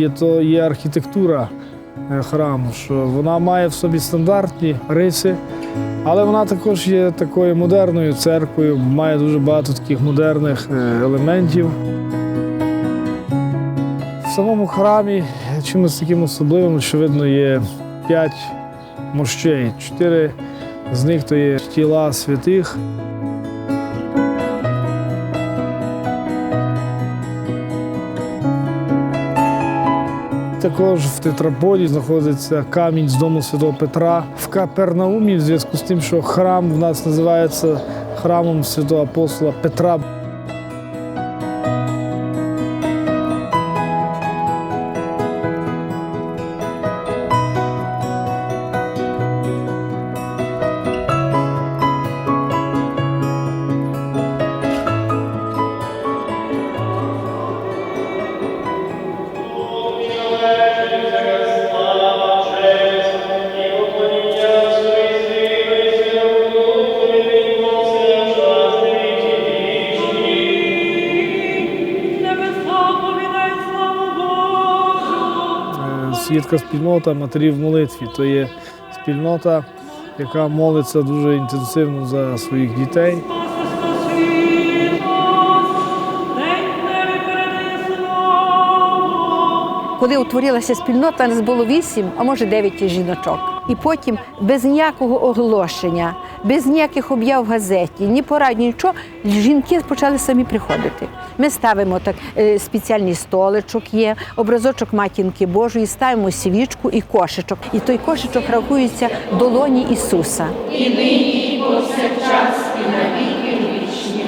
є то є архітектура е, храму, що вона має в собі стандартні риси, але вона також є такою модерною церквою, має дуже багато таких модерних е, елементів. В самому храмі чимось таким особливим, очевидно, є п'ять мощей. Чотири з них то є тіла святих. Також в Тетраполі знаходиться камінь з дому святого Петра. В Капернаумі, в зв'язку з тим, що храм в нас називається храмом святого апостола Петра. Свідка спільнота матерів молитві. То є спільнота, яка молиться дуже інтенсивно за своїх дітей. Коли утворилася спільнота, нас було вісім, а може дев'ять жіночок. І потім без ніякого оголошення, без ніяких об'яв в газеті, ні порадні, нічого, жінки почали самі приходити. Ми ставимо так е, спеціальний столичок, є образочок матінки Божої, ставимо свічку і кошечок. І той кошечок рахується долоні Ісуса. І нині посечас і на віки вічні.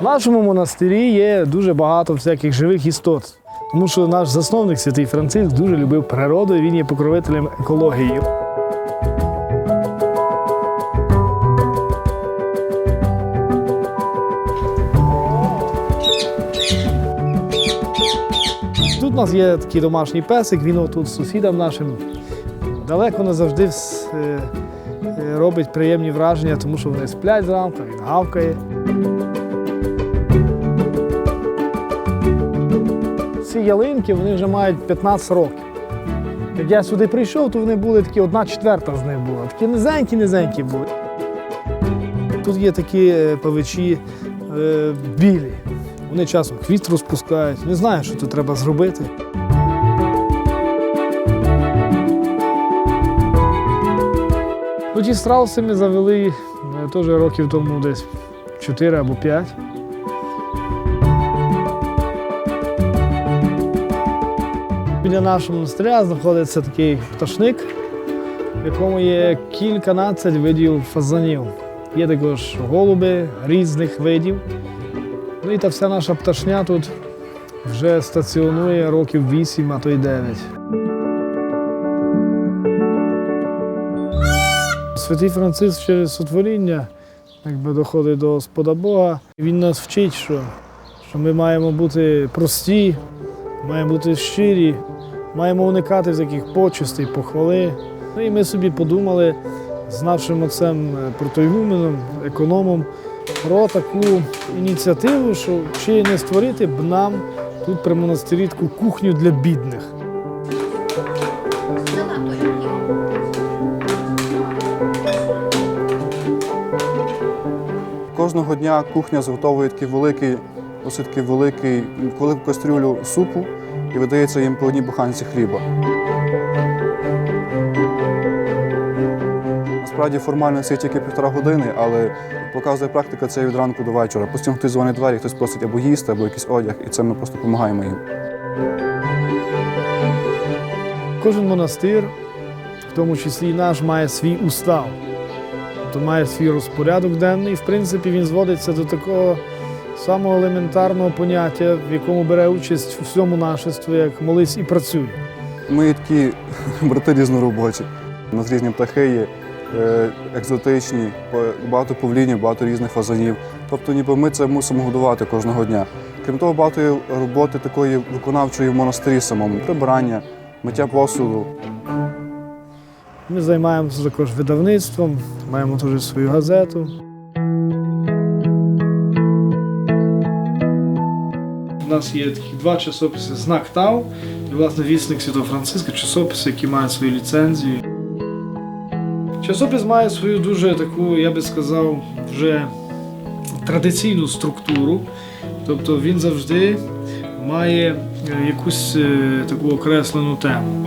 В нашому монастирі є дуже багато всяких живих істот. Тому що наш засновник святий Франциск дуже любив природу, і він є покровителем екології. Тут у нас є такий домашній песик, він тут сусідам нашим далеко не завжди е, е, робить приємні враження, тому що вони сплять зранку, він гавкає. Ялинки вони вже мають 15 років. Як я сюди прийшов, то вони були такі, одна четверта з них була. Такі низенькі-низенькі були. Тут є такі е, павичі е, білі. Вони часом хвіст розпускають. Не знаю, що тут треба зробити. Ті страуси ми завели е, теж років тому десь 4 або 5. Біля нашого монастиря знаходиться такий пташник, в якому є кільканадцять видів фазанів. Є також голуби різних видів. Ну і та вся наша пташня тут вже стаціонує років 8, а то й 9. Святий Франциск через сотворіння якби доходить до Господа Бога. Він нас вчить, що, що ми маємо бути прості, маємо бути щирі, маємо уникати всяких почестей, похвали. Ну і ми собі подумали з нашим отцем е, протоігуменом, економом про таку ініціативу, що чи не створити б нам тут при монастирі таку кухню для бідних. Кожного дня кухня зготовує такий великий, досить такий великий, велику кастрюлю супу і видається їм по одній буханці хліба. Насправді формально це тільки півтора години, але показує практика, це від ранку до вечора. Постійно хтось дзвонить двері, хтось просить або їсти, або якийсь одяг, і це ми просто допомагаємо їм. Кожен монастир, в тому числі і наш, має свій устав, тобто має свій розпорядок денний. В принципі, він зводиться до такого самого елементарного поняття, в якому бере участь у всьому нашестві, як молись і працюй. Ми такі брати різноробочі. У нас різні птахи є, е, екзотичні, багато павлінів, багато різних фазанів. Тобто, ніби ми це мусимо годувати кожного дня. Крім того, багато роботи такої виконавчої в монастирі самому, прибирання, миття посуду. Ми займаємося також видавництвом, маємо теж свою газету. Нас є такі два часописи Знак Тау і власне вісник Святого Франциска, часописи, які мають свої ліцензії. Часопис має свою дуже таку, я би сказав, вже традиційну структуру. Тобто він завжди має е, якусь е, таку окреслену тему.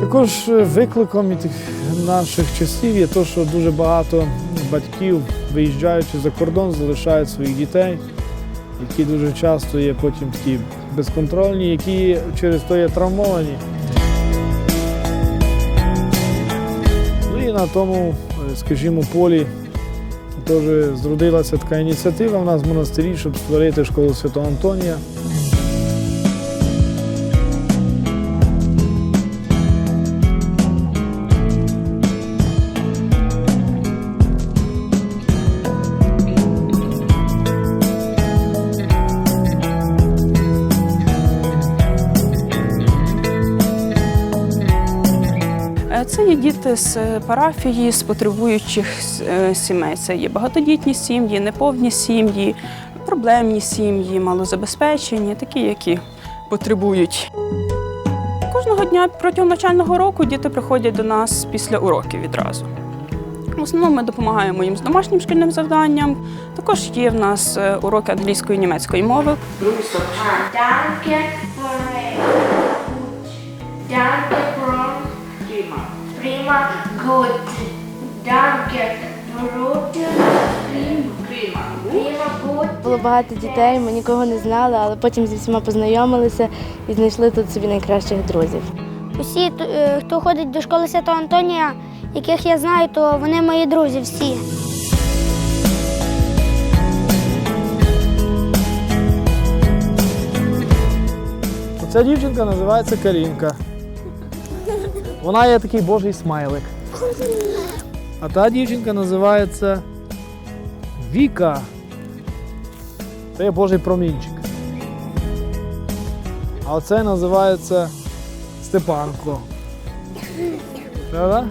Також е, викликом наших часів є те, що дуже багато батьків, виїжджаючи за кордон, залишають своїх дітей, які дуже часто є потім такі безконтрольні, які через то є травмовані. Ну і на тому, е, скажімо, полі теж зродилася така ініціатива в нас в монастирі, щоб створити школу Святого Антонія. Діти з е, парафії, з потребуючих е, сімей. Це є багатодітні сім'ї, неповні сім'ї, проблемні сім'ї, малозабезпечені, такі, які потребують. Кожного дня протягом навчального року діти приходять до нас після уроків відразу. В основному ми допомагаємо їм з домашнім шкільним завданням. Також є в нас е, уроки англійської і німецької мови. Danke from Prima. Gut. Danke. Було багато дітей, ми нікого не знали, але потім зі всіма познайомилися і знайшли тут собі найкращих друзів. Усі, е, хто ходить до школи Святого Антонія, яких я знаю, то вони мої друзі всі. Ця дівчинка називається Карінка. Вона є такий божий смайлик. А та дівчинка називається Віка. Це є божий промінчик. А оце називається Степанко. Правда?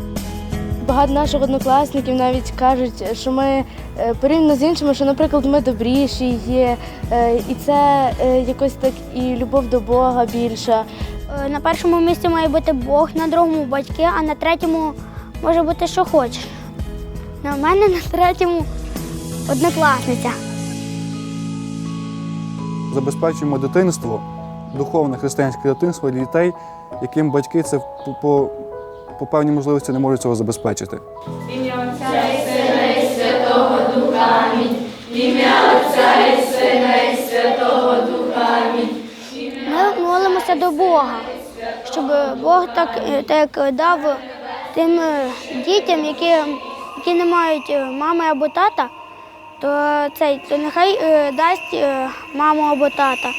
Багато наших однокласників навіть кажуть, що ми е, порівняно з іншими, що, наприклад, ми добріші є, е, і це е, якось так і любов до Бога більша. Е, На першому місці має бути Бог, на другому батьки, а на третьому може бути що хочеш. На мене на третьому однокласниця. Забезпечуємо дитинство, духовне християнське дитинство для дітей, яким батьки це по, по, по певній можливості не можуть цього забезпечити. Ми молимося до Бога, щоб Бог так, е, так дав тим е, дітям, які, які не мають е, мами або тата, то цей то нехай дасть маму або тата.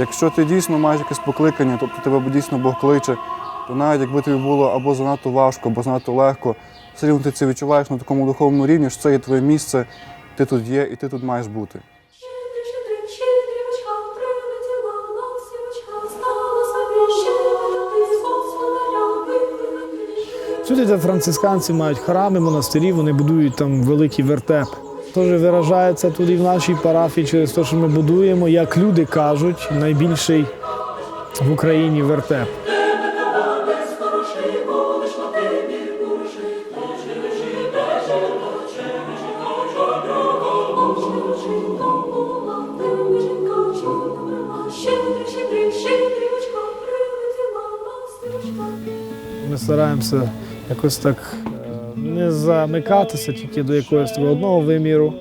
Якщо ти дійсно маєш якесь покликання, тобто тебе дійсно Бог кличе, то навіть якби тобі було або занадто важко, або занадто легко, все рівно ти це відчуваєш на такому духовному рівні, що це є твоє місце, ти тут є і ти тут маєш бути. Сюди, де францисканці мають храми, монастирі, вони будують там великий вертеп. Теж виражається тут і в нашій парафії через те, що ми будуємо, як люди кажуть, найбільший в Україні вертеп. Ми стараємося якось так замикатися тільки до якогось одного виміру,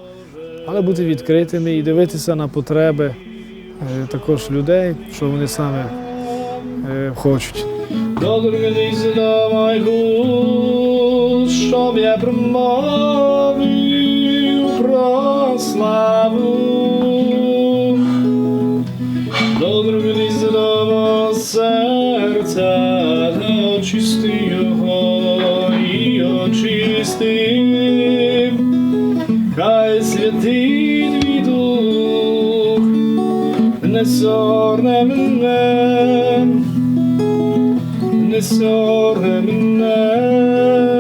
але бути відкритими і дивитися на потреби е, також людей, що вони саме е, хочуть. Щоб я промовив про славу. Очисти. Хай святий твій дух не сорне мене, не сорне мене.